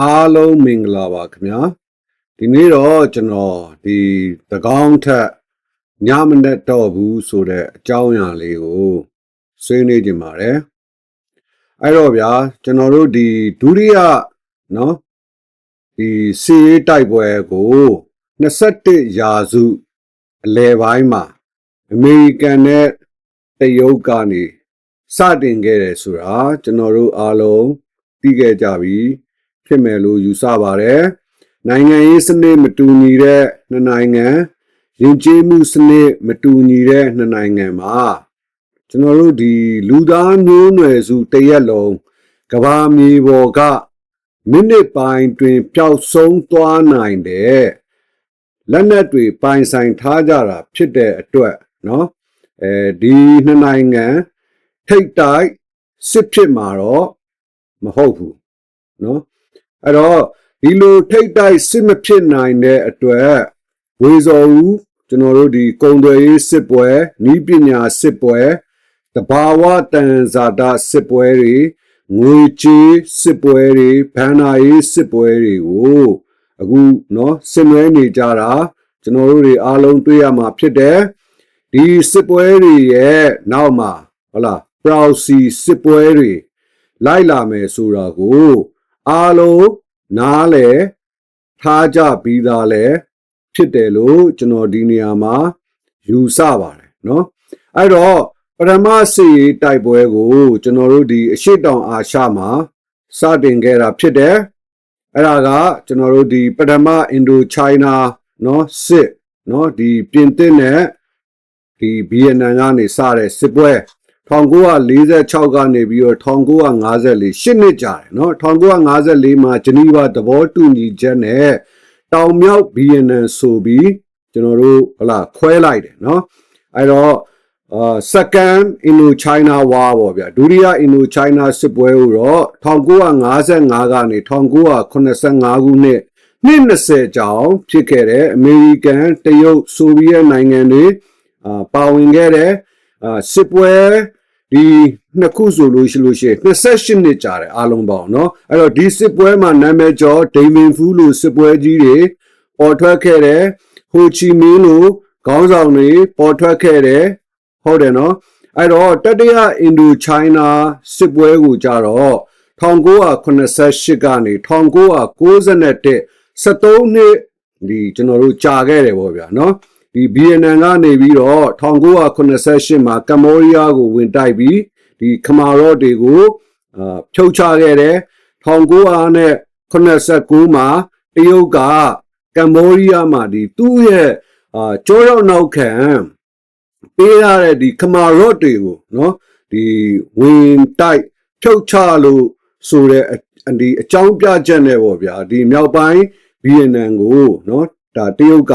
အားလုံးမင်္ဂလာပါခင်ဗျာဒီနေ့တော့ကျွန်တော်ဒီသကောင်းထက်ညမနဲ့တော့ဘူးဆိုတဲ့အကြောင်းအရာလေးကိုဆွေးနွေးကြပါတယ်အဲ့တော့ဗျာကျွန်တော်တို့ဒီဒုတိယနော်ဒီစီရေးတိုက်ပွဲကို27ရာစုအလယ်ပိုင်းမှာအမေရိကန်နဲ့တရုတ်ကနေစတင်ခဲ့တယ်ဆိုတာကျွန်တော်တို့အားလုံးသိခဲ့ကြပြီ ဖြစ်မယ်လို့ယူဆပါတယ်နိုင်ငံရေးစနစ်မတူညီတဲ့နှစ်နိုင်ငံယဉ်ကျေးမှုစနစ်မတူညီတဲ့နှစ်နိုင်ငံမှာကျွန်တော်တို့ဒီလူသားမျိုးနွယ်စုတရက်လုံးကဘာမြေပေါ်ကမိနစ်ပိုင်းတွင်ပျောက်ဆုံးသွားနိုင်တဲ့လက်နက်တွေပိုင်ဆိုင်ထားကြတာဖြစ်တဲ့အတွက်เนาะအဲဒီနှစ်နိုင်ငံထိတ်တိုက်စစ်ဖြစ်မှာတော့မဟုတ်ဘူးเนาะ အဲ့တော့ဒီလိုထိတ်တိုက်စစ်မဖြစ်နိုင်တဲ့အတွက်ဝေဇော်ဦးကျွန်တော်တို့ဒီကုံသွယ်ရေးစစ်ပွဲဤပညာစစ်ပွဲတဘာဝတန်ဇာတာစစ်ပွဲတွေငွေကြေးစစ်ပွဲတွေဘဏ္ဍာရေးစစ်ပွဲတွေကိုအခုเนาะဆင်နွှဲနေကြတာကျွန်တော်တို့တွေအားလုံးတွေ့ရမှာဖြစ်တယ်ဒီစစ်ပွဲတွေရဲ့နောက်မှာဟုတ်လား proxy စစ်ပွဲတွေလိုက်လာမယ်ဆိုတာကို အားလုံးနားလေထားကြပြီးသားလဲဖြစ်တယ်လို့ကျွန်တော်ဒီနေရာမှာယူဆပါတယ်เนาะအဲ့တော့ပထမစီတိုက်ပွဲကို ကျွန်တော်တို့ဒီအရှိတောင်အာရှမှာစတင်ခဲ့တာဖြစ်တယ်အဲ့ဒါကကျွန်တော်တို့ဒီပထမအင်ဒိုချိုင်းနာเนาะစစ်เนาะဒီပြင်သစ်နဲ့ဒီဗီယက်နမ်ကနေစတဲ့စစ်ပွဲ 1946ကနေပြီးတော့1954ရှစ်နှစ်ကြာတယ်เนาะ1954မှာဂျနီဗာသဘောတူညီချက်နဲ့တောင်မြောက်ဗီယက်နမ်ဆိုပြီးကျွန်တော်တို့ဟလာခွဲလိုက်တယ်เนาะအဲ့တော့အာ second Indo China War ပေါ့ဗျာဒုတိယ Indo China စစ်ပွဲကိုတော့1955ကနေ1985ခုနှစ်နှစ်20ကြောင်ဖြစ်ခဲ့တဲ့အမေရိကန်တရုတ်ဆိုဗီယက်နိုင်ငံတွေအာပါဝင်ခဲ့တဲ့ အာစစ်ပွဲဒီနှစ်ခုဆိုလို့ရှိလို့ရှိရင်28နှစ်ကြာတယ်အားလုံးပေါ့နော်အဲ့တော့ဒီစစ်ပွဲမှာနာမည်ကျော်ဒေမင်ဖူးလို့စစ်ပွဲကြီးတွေပေါ်ထွက်ခဲ့တယ်ဟိုချီမင်းလို့ခေါင်းဆောင်တွေပေါ်ထွက်ခဲ့တယ်ဟုတ်တယ်နော်အဲ့တော့တတိယအင်ဒိုချိုင်းနာစစ်ပွဲကိုကြတော့1988ကနေ1991 73နှစ်ဒီကျွန်တော်တို့ကြာခဲ့တယ်ပေါ့ဗျာနော် ဒီဗီယက်နမ်ကနေပြီးတော့1988မှာကမ္ဘောဒီးယားကိုဝင်တိုက်ပြီးဒီခမာရော့တွေကိုအာဖြုတ်ချခဲ့တယ်1989မှာတရုတ်ကကမ္ဘောဒီးယားမှာဒီသူ့ရဲ့အာကြောရောက်နောက်ခံပေးရတဲ့ဒီခမာရော့တွေကိုနော်ဒီဝင်တိုက်ဖြုတ်ချလို့ဆိုတဲ့ဒီအကြောင်းပြချက်နဲ့ပေါ့ဗျာဒီမြောက်ပိုင်းဗီယက်နမ်ကိုနော်ဒါတရုတ်က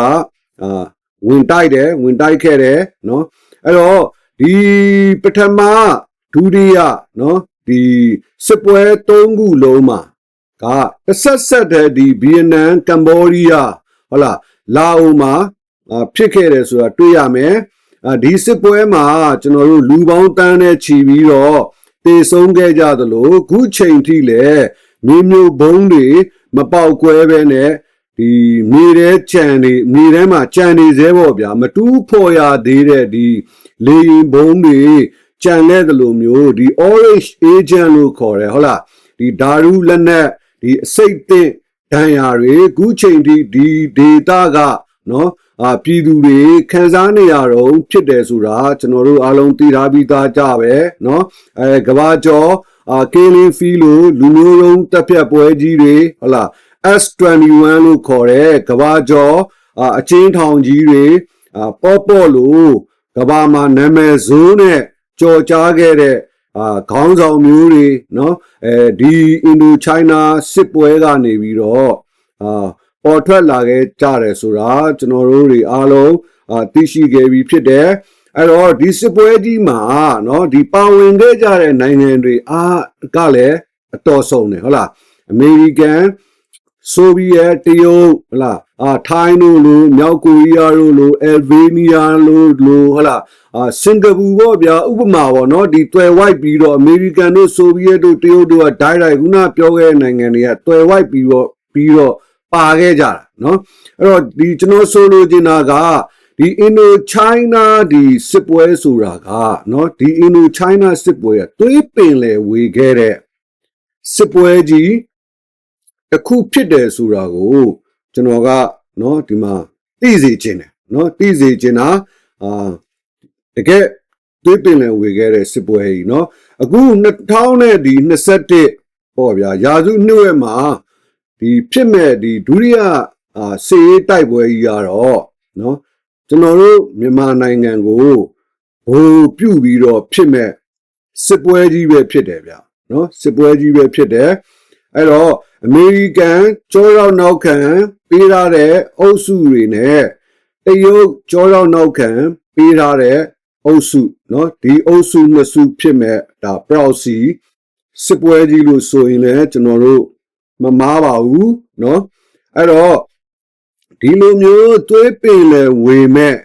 အာ ဝင်တိုက်တယ်ဝင်တိုက်ခဲ့တယ်နော်အဲ့တော့ဒီပထမဒုတိယနော်ဒီစစ်ပွဲ၃ခုလုံးမှာကတစ်ဆက်ဆက်တဲ့ဒီဗီယက်နမ်ကမ္ဘောဒီးယားဟုတ်လားလာအိုမှာဖြစ်ခဲ့တယ်ဆိုတာတွေ့ရမယ်ဒီစစ်ပွဲမှာကျွန်တော်တို့လူပေါင်းတန်းနဲ့ခြီးပြီးတော့တည်ဆုံးခဲ့ကြသလိုခုချိန်ထိလည်းမျိုးမျိုးဘုံတွေမပေါက်ကွဲပဲနဲ့ ဒီမြေထဲကြံနေမြေထဲမှာကြံနေသေးပေါ့ဗျာမတူးဖော်ရသေးတဲ့ဒီလေရင်ဘုံတွေကြံခဲ့သလိုမျိုးဒီ orange agent လို့ခေါ်တယ်ဟုတ်လားဒီဓာရုလက်နက်ဒီအစိတ်သင့်ဒဏ်ရာတွေခုချိန်ထိဒီ data ကနော်အာပြည်သူတွေခံစားနေရတော့ဖြစ်တယ်ဆိုတာကျွန်တော်တို့အားလုံးသိထားပြီးသားကြပဲเนาะအဲကဘာကျော်အာကင်းလင်းဖီလို့လူမျိုးလုံးတက်ဖြတ်ပွဲကြီးတွေဟုတ်လား S21 လို့ခေါ်တဲ့ကဘာကျော်အာအချင်းထောင်ကြီးတွေအာပေါ့ပေါ့လို့ကဘာမှာနာမည်ဇိုးနဲ့ကြော်ကြားခဲ့တဲ့အာခေါင်းဆောင်မျိုးတွေเนาะအဲဒီအင်ဒိုချိုင်းနာစစ်ပွဲကနေပြီးတော့အာပေါ်ထွက်လာခဲ့ကြတယ်ဆိုတာကျွန်တော်တို့တွေအားလုံးအာသိရှိခဲ့ပြီးဖြစ်တယ်အဲ့တော့ဒီစစ်ပွဲကြီးမှာเนาะဒီပါဝင်ခဲ့ကြတဲ့နိုင်ငံတွေအားကလည်းအတော်ဆုံးတယ်ဟုတ်လားအမေရိကန် ဆိုဗီယက်တရုတ်ဟလာအာထိုင်းတို့လိုမြောက်ကိုရီးယားတို့လိုအယ်ဘေးနီးယားလိုလိုဟလာအာစင်ကာပူပေါ့ဗျာဥပမာပေါ့နော်ဒီတွယ်ဝိုက်ပြီးတော့အမေရိကန်တို့ဆိုဗီယက်တို့တရုတ်တို့ကဒိုင်လိုက်ခုနပြောခဲ့တဲ့နိုင်ငံတွေကတွယ်ဝိုက်ပြီးတော့ပြီးတော့ပါခဲ့ကြတာနော်အဲ့တော့ဒီကျွန်တော်ဆိုလိုချင်တာကဒီအင်ဒိုချိုင်းနာဒီစစ်ပွဲဆိုတာကနော်ဒီအင်ဒိုချိုင်းနာစစ်ပွဲကသွေးပင်လေဝေခဲ့တဲ့စစ်ပွဲကြီး တစ်ခုဖြစ်တယ်ဆိုတာကိုကျွန်တော်ကနော်ဒီမှာသိစေချင်တယ်နော်သိစေချင်တာအာတကယ်သွေးပင်လေဝေခဲ့တဲ့စစ်ပွဲကြီးနော်အခု2000နဲ့ဒီ21ပေါ့ဗျာရာစုနှစ်ဝက်မှာဒီဖြစ်မဲ့ဒီဒုတိယအာစေရေးတိုက်ပွဲကြီးကတော့နော်ကျွန်တော်တို့မြန်မာနိုင်ငံကိုဘိုလ်ပြုတ်ပြီးတော့ဖြစ်မဲ့စစ်ပွဲကြီးပဲဖြစ်တယ်ဗျာနော်စစ်ပွဲကြီးပဲဖြစ်တယ် အဲ့တော့အမေရိကန်ကြောရောက်နောက်ခံပေးထားတဲ့အုပ်စုတွေနဲ့တရုတ်ကြောရောက်နောက်ခံပေးထားတဲ့အုပ်စုเนาะဒီအုပ်စုနှစ်စုဖြစ်မဲ့ဒါ proxy စစ်ပွဲကြီးလို့ဆိုရင်လည်းကျွန်တော်တို့မမားပါဘူးเนาะအဲ့တော့ဒီလိုမျိုးသွေးပင်လေဝေမဲ့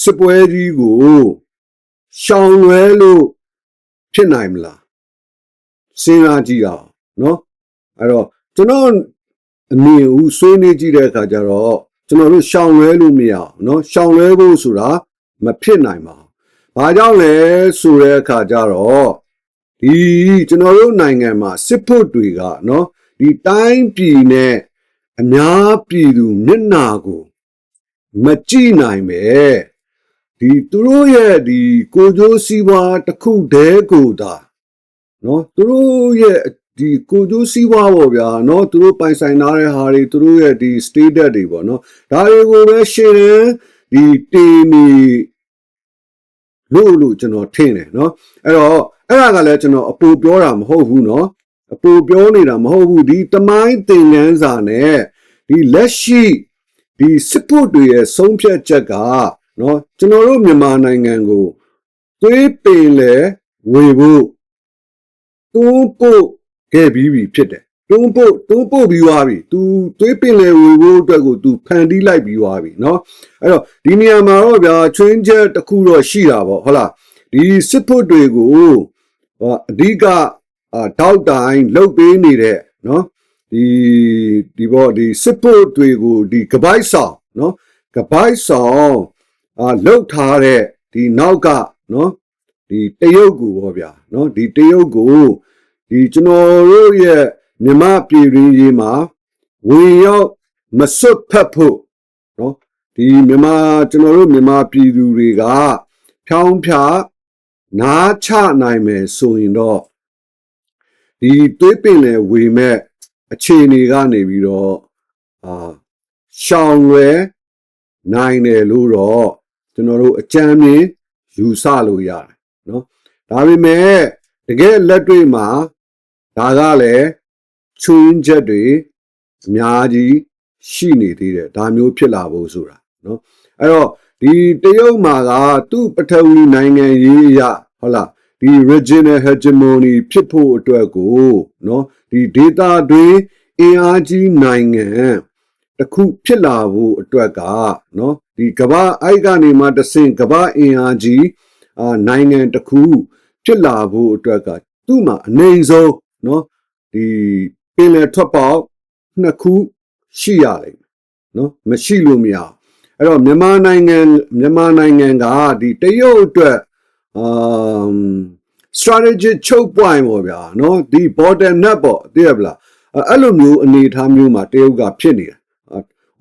စစ်ပွဲကြီးကိုရှောင်လွဲလို့ဖြစ်နိုင်မလားစဉ်းစားကြည့်အောင်เนาะ အဲ့တော့ကျွန်တော်အမြင်ဦးဆွေးနွေးကြည့်တဲ့အခါကျတော့ကျွန်တော်တို့ရှောင်လွဲလို့မရအောင်เนาะရှောင်လွဲဖို့ဆိုတာမဖြစ်နိုင်ပါဘူး။ဘာကြောင့်လဲဆိုတဲ့အခါကျတော့ဒီကျွန်တော်တို့နိုင်ငံမှာစစ်ဖို့တွေကเนาะဒီတိုင်းပြည်နဲ့အများပြည်သူမျက်နာကိုမကြည့်နိုင်ပဲဒီသူတို့ရဲ့ဒီကိုကြိုးစည်းပွားတစ်ခုတည်းကိုသာเนาะသူတို့ရဲ့ ဒီကိုကျိုးစည်းဝါပေါ့ဗျာเนาะသူတို့ပိုင်ဆိုင်ထားတဲ့ဟာတွေသူတို့ရဲ့ဒီ status တွေပေါ့เนาะဒါတွေကိုပဲရှင်းတယ်ဒီတင်နေလို့လို့ကျွန်တော်ထင်တယ်เนาะအဲ့တော့အဲ့ဒါကလည်းကျွန်တော်အပူပြောတာမဟုတ်ဘူးเนาะအပူပြောနေတာမဟုတ်ဘူးဒီတမိုင်းသင်ခန်းစာနဲ့ဒီလက်ရှိဒီစစ်ဖို့တွေရဲ့ဆုံးဖြတ်ချက်ကเนาะကျွန်တော်တို့မြန်မာနိုင်ငံကိုသွေးပင်လေဝေဖို့တွန်းပို့ ခဲ့ပြီးပြီဖြစ်တယ်တွန်းပို့တွန်းပို့ပြီးသွားပြီ तू သွေးပင်လေဝေဖို့အတွက်ကို तू ဖန်တီးလိုက်ပြီးသွားပြီเนาะအဲ့တော့ဒီနေရာမှာတော့ဗျာချွင်းချက်တစ်ခုတော့ရှိတာပေါ့ဟုတ်လားဒီစစ်ဖို့တွေကိုဟောအဓိကအာတောက်တိုင်းလုတ်ပေးနေတဲ့เนาะဒီဒီဘောဒီစစ်ဖို့တွေကိုဒီကပိုက်ဆောင်เนาะကပိုက်ဆောင်အာလုတ်ထားတဲ့ဒီနောက်ကเนาะဒီတရုတ်ကိုပေါ့ဗျာเนาะဒီတရုတ်ကို ဒီကျွန်တော်တို့ရဲ့မြမပြည်ရင်းရေးမှာဝင်ရောက်မစွတ်ဖက်ဖို့နော်ဒီမြမကျွန်တော်တို့မြမပြည်သူတွေကဖြောင်းဖြာနားချနိုင်မယ်ဆိုရင်တော့ဒီသွေးပင်လေဝေမဲ့အခြေအနေကနေပြီးတော့အာရှောင်လွယ်နိုင်တယ်လို့တော့ကျွန်တော်တို့အကြမ်းမြင်ယူဆလို့ရတယ်နော်ဒါပေမဲ့တကယ်လက်တွေ့မှာ ဒါကလည်းချွင်းချက်တွေအများကြီးရှိနေသေးတယ်ဒါမျိုးဖြစ်လာဖို့ဆိုတာเนาะအဲ့တော့ဒီတရုတ်မှာကသူ့ပထဝီနိုင်ငံရေးအရဟုတ်လားဒီ regional hegemony ဖြစ်ဖို့အတွက်ကိုเนาะဒီ data တွေအင်အားကြီးနိုင်ငံတစ်ခုဖြစ်လာဖို့အတွက်ကเนาะဒီကမ္ဘာအိုက်ကနေမှတဆင့်ကမ္ဘာအင်အားကြီးအာနိုင်ငံတစ်ခုဖြစ်လာဖို့အတွက်ကသူ့မှာအနေဆုံး နော်ဒီပင်လယ်ထွက်ပေါက်နှစ်ခုရှိရလိမ့်မယ်နော်မရှိလို့မရအဲ့တော့မြန်မာနိုင်ငံမြန်မာနိုင်ငံကဒီတရုတ်အတွက်အာ strategy ချုပ်ပွိုင်ပေါ့ဗျာနော်ဒီ border net ပေါ့သိရပလားအဲ့လိုမျိုးအနေထားမျိုးမှာတရုတ်ကဖြစ်နေတယ်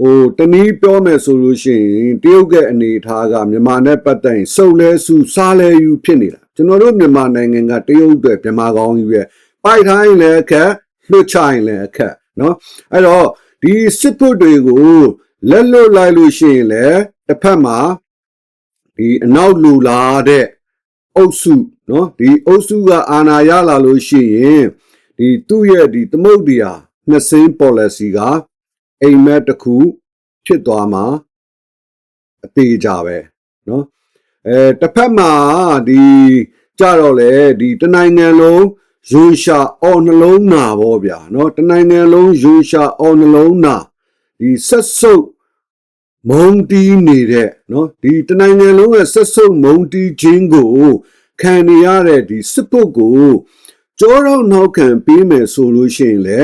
ဟိုတနည်းပြောမယ်ဆိုလို့ရှိရင်တရုတ်ရဲ့အနေထားကမြန်မာနဲ့ပတ်သက်ရင်စုပ်လဲစုစားလဲယူဖြစ်နေတာကျွန်တော်တို့မြန်မာနိုင်ငံကတရုတ်အတွက်မြန်မာကောင်းကြီးရဲ့ ပိုက်တိုင်းလည်းအခက်လွတ်ချရင်လည်းအခက်နော်အဲ့တော့ဒီစစ်ဖို့တွေကိုလက်လွတ်လိုက်လို့ရှိရင်လည်းတစ်ဖက်မှာဒီအနောက်လူလာတဲ့အုပ်စုနော်ဒီအုပ်စုကအာဏာရလာလို့ရှိရင်ဒီသူ့ရဲ့ဒီသမုတ်တရားနှစ်စင်း policy ကအိမ်မက်တစ်ခုဖြစ်သွားမှာအသေးကြပဲနော်အဲတစ်ဖက်မှာဒီကြတော့လေဒီတနိုင်ငံလုံး ယွန်ရှာအော်နှလုံးနာပေါ့ဗျာเนาะတနိုင်ငံလုံးယွန်ရှာအော်နှလုံးနာဒီဆက်ဆုပ်မုံတီးနေတဲ့เนาะဒီတနိုင်ငံလုံးရဲ့ဆက်ဆုပ်မုံတီးခြင်းကိုခံနေရတဲ့ဒီစစ်ပုတ်ကိုကြောတော့နောက်ခံပေးမယ်ဆိုလို့ရှိရင်လေ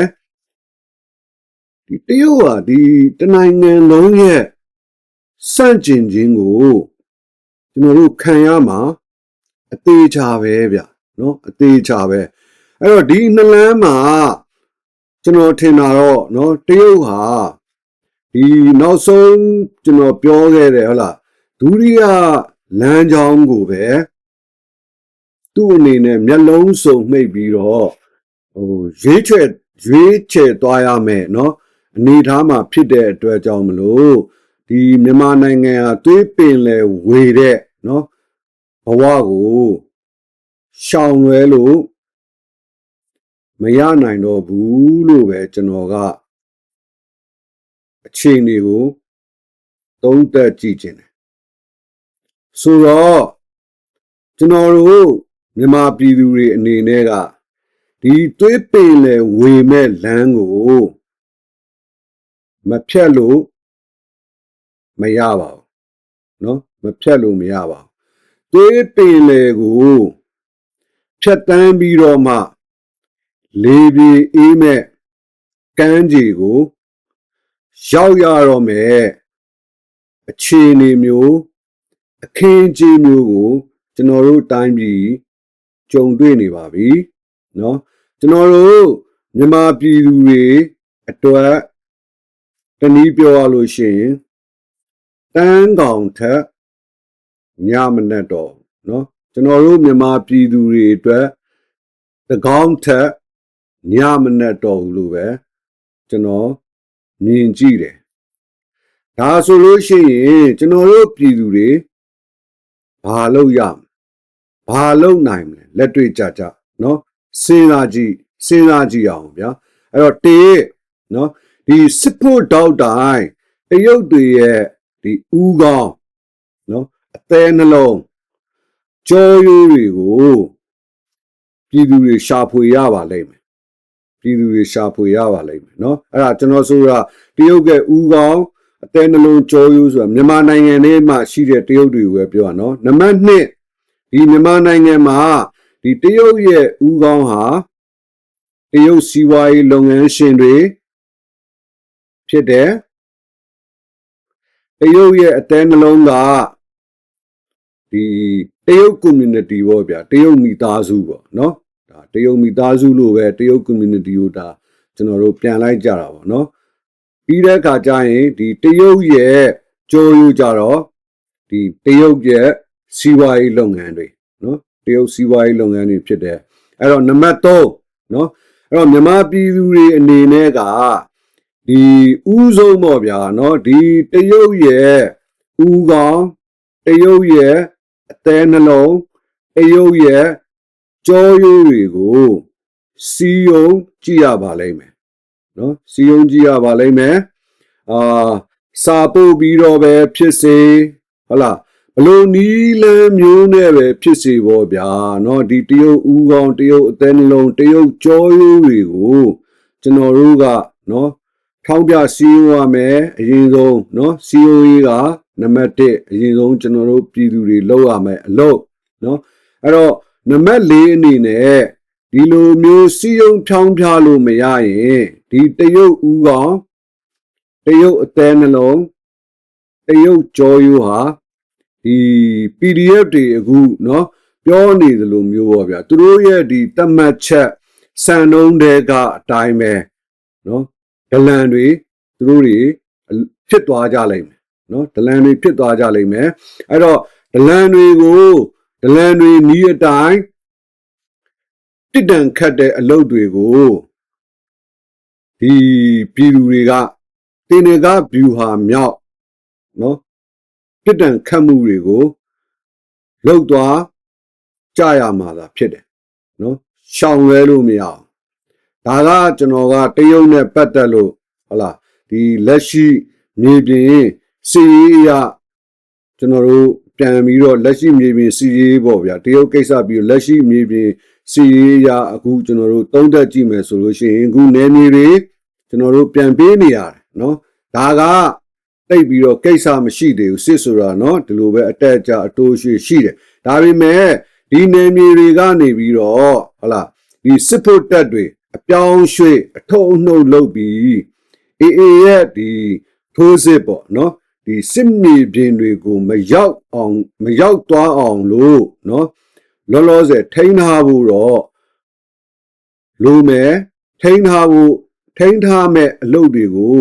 ဒီတရုတ်ဟာဒီတနိုင်ငံလုံးရဲ့စန့်ကျင်ခြင်းကိုကျွန်တော်တို့ခံရမှာအသေးချာပဲဗျเนาะအသေးချာပဲ အဲ့တော့ဒီနှစ်လမ်းမှာကျွန်တော်ထင်တာတော့เนาะတရုတ်ဟာဒီနောက်ဆုံးကျွန်တော်ပြောခဲ့တယ်ဟုတ်လားဒုတိယလမ်းကြောင်းကိုပဲသူ့အနေနဲ့မျက်လုံးစုံမှိတ်ပြီးတော့ဟိုရွေးချယ်ရွေးချယ်သွားရမယ်เนาะအနေထားမှာဖြစ်တဲ့အတွက်ကြောင့်မလို့ဒီမြန်မာနိုင်ငံဟာသွေးပင်လေဝေတဲ့เนาะဘဝကိုရှောင်လွဲလို့ မရနိုင်တော့ဘူးလို့ပဲကျွန်တော်ကအခြေအနေကိုသုံးသပ်ကြည့်ခြင်းတယ်ဆိုတော့ကျွန်တော်တို့မြန်မာပြည်သူတွေအနေနဲ့ကဒီသွေးပင်လေဝေမဲ့လမ်းကိုမဖြတ်လို့မရပါဘူးเนาะမဖြတ်လို့မရပါဘူးသွေးပင်လေကိုဖြတ်တန်းပြီးတော့မှ လေပြေအေးမဲ့ကမ်းခြေကိုရောက်ရတော့မယ်အခြေအနေမျိုးအခင်းအကျင်းမျိုးကိုကျွန်တော်တို့တိုင်းပြည်ကြုံတွေ့နေပါပြီเนาะကျွန်တော်တို့မြန်မာပြည်သူတွေအတွက်တနည်းပြောရလို့ရှိရင်တန်းကောင်ထက်ညမနဲ့တော့เนาะကျွန်တော်တို့မြန်မာပြည်သူတွေအတွက်တကောင်းထက် ညမနဲ့တော့ဘူးလို့ပဲကျွန်တော်မြင်ကြည့်တယ်ဒါဆိုလို့ရှိရင်ကျွန်တော်တို့ပြည်သူတွေဘာလုပ်ရမလဲဘာလုပ်နိုင်မလဲလက်တွေ့ကြကြเนาะစဉ်းစားကြည့်စဉ်းစားကြည့်အောင်ဗျာအဲ့တော့တေเนาะဒီစစ်ဖို့တောက်တိုင်းတရုတ်တွေရဲ့ဒီဥကောင်းเนาะအသေးနှလုံးကြောရိုးတွေကိုပြည်သူတွေရှာဖွေရပါလိမ့်မယ် ် ပြည်သူတွေရှာဖွေရပါလိမ့်မယ်เนาะအဲ့ဒါကျွန်တော်ဆိုတာတရုတ်ကဥကောင်းအသေးနှလုံးကြောရိုးဆိုတာမြန်မာနိုင်ငံထဲမှာရှိတဲ့တရုတ်တွေကိုပဲပြောရနော်နံပါတ်1ဒီမြန်မာနိုင်ငံမှာဒီတရုတ်ရဲ့ဥကောင်းဟာတရုတ်စီးပွားရေးလုပ်ငန်းရှင်တွေဖြစ်တယ်တရုတ်ရဲ့အတဲနှလုံးကဒီတရုတ် community ပေါ့ဗျာတရုတ်မိသားစုပေါ့နော် ဟာတရုတ်မိသားစုလိုပဲတရုတ် community ကိုဒါကျွန်တော်တို့ပြန်လိုက်ကြတာပေါ့နော်ပြီးတဲ့အခါကျရင်ဒီတရုတ်ရဲ့ကြိုးယူကြတော့ဒီတရုတ်ရဲ့စီးပွားရေးလုပ်ငန်းတွေနော်တရုတ်စီးပွားရေးလုပ်ငန်းတွေဖြစ်တယ်အဲ့တော့နံပါတ်3နော်အဲ့တော့မြန်မာပြည်သူတွေအနေနဲ့ကဒီဥဆုံးပေါ့ဗျာနော်ဒီတရုတ်ရဲ့ဥကောင်တရုတ်ရဲ့အသေးနှလုံးတရုတ်ရဲ့ ကြောရိုးတွေကိုစီယုံကြည့်ရပါလိမ့်မယ်เนาะစီယုံကြည့်ရပါလိမ့်မယ်အာစာပို့ပြီးတော့ပဲဖြစ်စေဟုတ်လားဘလို့နီးလန်းမျိုးနဲ့ပဲဖြစ်စေပေါ့ဗျာเนาะဒီတရုတ်ဥကောင်တရုတ်အသေးနှလုံးတရုတ်ကြောရိုးတွေကိုကျွန်တော်တို့ကเนาะထောင်းပြစီးရမယ်အရင်ဆုံးเนาะစီယိုရေးကနံပါတ်1အရင်ဆုံးကျွန်တော်တို့ပြည်သူတွေလောက်ရမယ်အလုပ်เนาะအဲ့တော့ နံပါတ်4အနေနဲ့ဒီလိုမျိုးစီယုံဖြောင်းဖြားလို့မရရင်ဒီတရုတ်ဥကောင်တရုတ်အသေးနှလုံးတရုတ်ကြောရိုးဟာဒီ PDF တွေအခုเนาะပြောနေသလိုမျိုးပေါ့ဗျာသူတို့ရဲ့ဒီတတ်မှတ်ချက်စံနှုန်းတွေကအတိုင်းပဲเนาะဒလန်တွေသူတို့တွေဖြစ်သွားကြလိမ့်မယ်နော်ဒလန်တွေဖြစ်သွားကြလိမ့်မယ်အဲ့တော့ဒလန်တွေကို ဒလန်တွေနီးအတိုင်းတစ်တန်ခတ်တဲ့အလုပ်တွေကိုဒီပြည်သူတွေကတင်တွေကဘျူဟာမြောက်နော်တစ်တန်ခတ်မှုတွေကိုလောက်သွားကြရမှာသာဖြစ်တယ်နော်ရှောင်လွဲလို့မရအောင်ဒါကကျွန်တော်ကတရုတ်နဲ့ပတ်သက်လို့ဟုတ်လားဒီလက်ရှိမြေပြင်စီရေးရကျွန်တော်တို့ ပြန်ပြီးတော့လက်ရှိမြေပြင်စီရေးပေါ့ဗျာတရုတ်ကိစ္စပြီးလက်ရှိမြေပြင်စီရေးရအခုကျွန်တော်တို့သုံးသက်ကြည့်မယ်ဆိုလို့ရှိရင်အခုနယ်မြေတွေကျွန်တော်တို့ပြန်ပေးနေရတယ်နော်ဒါကတိတ်ပြီးတော့ကိစ္စမရှိသေးဘူးစစ်ဆိုတာနော်ဒီလိုပဲအတက်အကျအတိုးရှိရှိတယ်ဒါပေမဲ့ဒီနယ်မြေတွေကနေပြီးတော့ဟလာဒီစစ်ဖို့တက်တွေအပြောင်းရွှေ့အထုံအနှုတ်လုပ်ပြီးအေးအေးရဲ့ဒီထိုးစစ်ပေါ့နော် ဒီစစ်မြေပြင်တွေကိုမရောက်အောင်မရောက်သွားအောင်လို့နော်လောလောဆယ်ထိန်းထားဖို့တော့လိုမယ်ထိန်းထားဖို့ထိန်းထားမဲ့အလုပ်တွေကို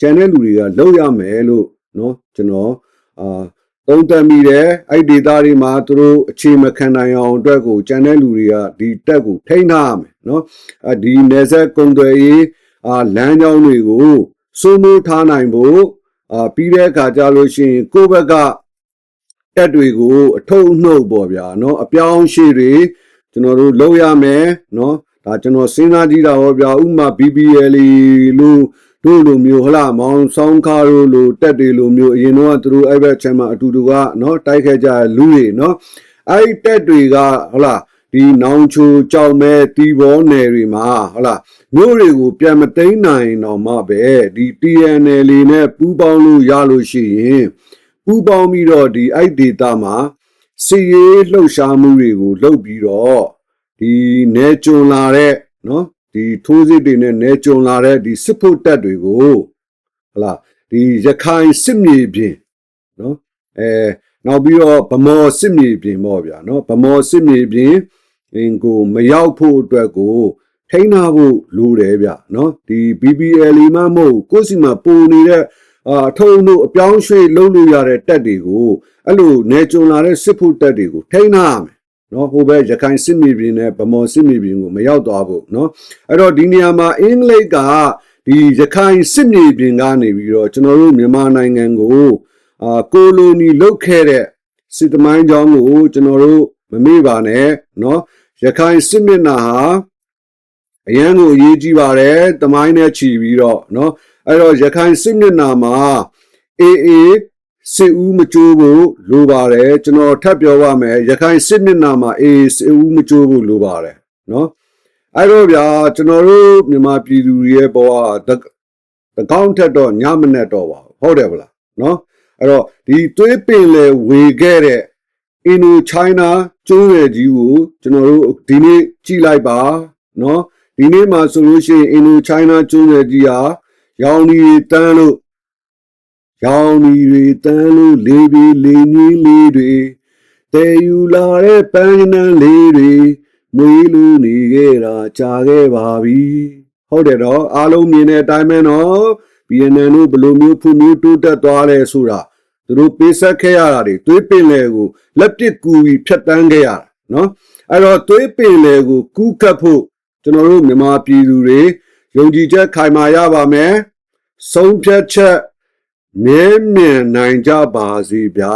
ကျန်တဲ့လူတွေကလုပ်ရမယ်လို့နော်ကျွန်တော်အာသုံးသပ်မိတယ်အဲ့ဒီဒေသတွေမှာသူတို့အခြေမခံနိုင်အောင်အတွက်ကိုကျန်တဲ့လူတွေကဒီတက်ကိုထိန်းထားရမယ်နော်အဒီနေဆက်ကုံတွေရေးအာလမ်းကြောင်းတွေကိုစိုးမိုးထားနိုင်ဖို့ အာပြီးတဲ့အခါကျလို့ရှိရင်ကိုယ့်ဘက်ကတက်တွေကိုအထုံနှုတ်ပေါ့ဗျာနော်အပြောင်းအရွှေ့တွေကျွန်တော်တို့လုပ်ရမယ်နော်ဒါကျွန်တော်စဉ်းစားကြည့်တာဟောဗျာဥပမာ BBL လို့တို့လိုမျိုးဟလာမောင်ဆောင်ခါတို့လိုတက်တွေလိုမျိုးအရင်တော့သူတို့အဲ့ဘက်ချမ်းမှာအတူတူကနော်တိုက်ခဲ့ကြလူတွေနော်အဲ့တက်တွေကဟလာ ဒီနောင်ချိုကြောက်မဲတီဘောနယ်တွေမှာဟလာမြို့တွေကိုပြန်မသိမ်းနိုင်တော့မှပဲဒီ TNL နဲ့ပူးပေါင်းလို့ရလို့ရှိရင်ပူးပေါင်းပြီးတော့ဒီအဲ့ဒေတာမှာစီရေးလှုပ်ရှားမှုတွေကိုလှုပ်ပြီးတော့ဒီနေကြုံလာတဲ့နော်ဒီထိုးစစ်တွေနဲ့နေကြုံလာတဲ့ဒီစစ်ဖို့တက်တွေကိုဟလာဒီရခိုင်စစ်မြေပြင်နော်အဲနောက်ပြီးတော့ဗမော်စစ်မြေပြင်ပေါ့ဗျာနော်ဗမော်စစ်မြေပြင် အင်ကိုမရောက်ဖို့အတွက်ကို ထိန်းထားဖို့လိုတယ်ဗျနော်ဒီ BBL မှမဟုတ်ကိုယ့်စီမှာပုံနေတဲ့အာအထုံးတို့အပြောင်းရွှေ့လုပ်လို့ရတဲ့တက်တွေကိုအဲ့လိုနေကြုံလာတဲ့စစ်ဖို့တက်တွေကိုထိန်းထားရမယ်နော်ဟိုဘက်ရခိုင်စစ်မြေပြင်နဲ့ဗမော်စစ်မြေပြင်ကိုမရောက်သွားဖို့နော်အဲ့တော့ဒီနေရာမှာအင်္ဂလိပ်ကဒီရခိုင်စစ်မြေပြင်ကနေပြီးတော့ကျွန်တော်တို့မြန်မာနိုင်ငံကိုအာကိုလိုနီလုတ်ခဲ့တဲ့စစ်သမိုင်းကြောင်းကိုကျွန်တော်တို့ မမေ့ပါနဲ့နော်ရခိုင်စစ်မျက်နှာဟာအရန်ကိုအရေးကြီးပါတယ်သမိုင်းနဲ့ချီပြီးတော့နော်အဲ့တော့ရခိုင်စစ်မျက်နှာမှာအေးအေးစစ်ဦးမကြိုးဖို့လိုပါတယ်ကျွန်တော်ထပ်ပြောပါမယ်ရခိုင်စစ်မျက်နှာမှာအေးစစ်ဦးမကြိုးဖို့လိုပါတယ်နော်အဲ့တော့ဗျာကျွန်တော်တို့မြန်မာပြည်သူတွေရဲ့ဘဝတတကောင်းထက်တော့ညမနဲ့တော့ပါဘူးဟုတ်တယ်ဗလားနော်အဲ့တော့ဒီသွေးပင်လေဝေခဲ့တဲ့ အင်ဒိုချိုင်းနာကျိုးရည်ကြီးကိုကျွန်တော်တို့ဒီနေ့ကြည့်လိုက်ပါနော်ဒီနေ့မှာဆိုလို့ရှိရင်အင်ဒိုချိုင်းနာကျိုးရည်ကြီးဟာရောင်ဒီတန်းလို့ရောင်ဒီတွေတန်းလို့လေးပြီးလေးနည်းလေးတွေတဲယူလာတဲ့ပန်းနန်းလေးတွေမွေးလူနေခဲ့တာကြာခဲ့ပါပြီဟုတ်တယ်တော့အားလုံးမြင်တဲ့အတိုင်းပဲနော် BNN တို့ဘယ်လိုမျိုးဖွံ့ဖြိုးတိုးတက်သွားလဲဆိုတာ သူတို့ပေးဆက်ခဲ့ရတာတွေသွေးပင်လေကိုလက်ပစ်ကူပြီးဖြတ်တန်းခဲ့ရတာနော်အဲ့တော့သွေးပင်လေကိုကူးကပ်ဖို့ကျွန်တော်တို့မြန်မာပြည်သူတွေယုံကြည်ချက်ခိုင်မာရပါမယ်ဆုံးဖြတ်ချက်မြဲမြံနိုင်ကြပါစေဗျာ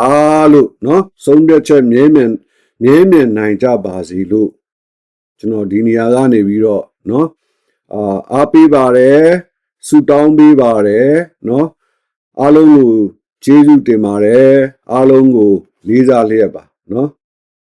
လို့နော်ဆုံးဖြတ်ချက်မြဲမြံမြဲမြံနိုင်ကြပါစေလို့ကျွန်တော်ဒီနေရာကနေပြီးတော့နော်အာအားပေးပါတယ်ဆူတောင်းပေးပါတယ်နော်အားလုံးကို ကျေးဇူးတင်ပါတယ်အားလုံးကိုလေးစားလျက်ပါနော်